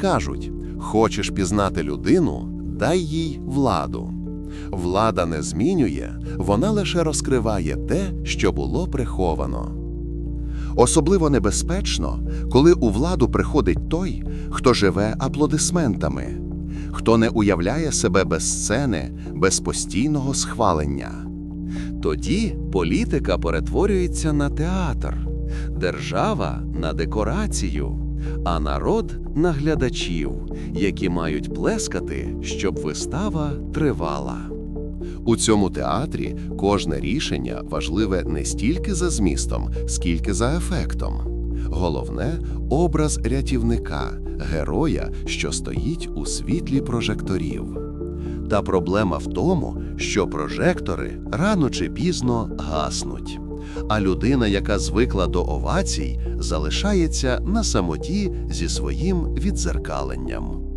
Кажуть, хочеш пізнати людину, дай їй владу. Влада не змінює, вона лише розкриває те, що було приховано. Особливо небезпечно, коли у владу приходить той, хто живе аплодисментами, хто не уявляє себе без сцени, без постійного схвалення. Тоді політика перетворюється на театр, держава на декорацію, а народ на глядачів, які мають плескати, щоб вистава тривала. У цьому театрі кожне рішення важливе не стільки за змістом, скільки за ефектом. Головне образ рятівника, героя, що стоїть у світлі прожекторів. Та проблема в тому, що прожектори рано чи пізно гаснуть. А людина, яка звикла до овацій, залишається на самоті зі своїм відзеркаленням.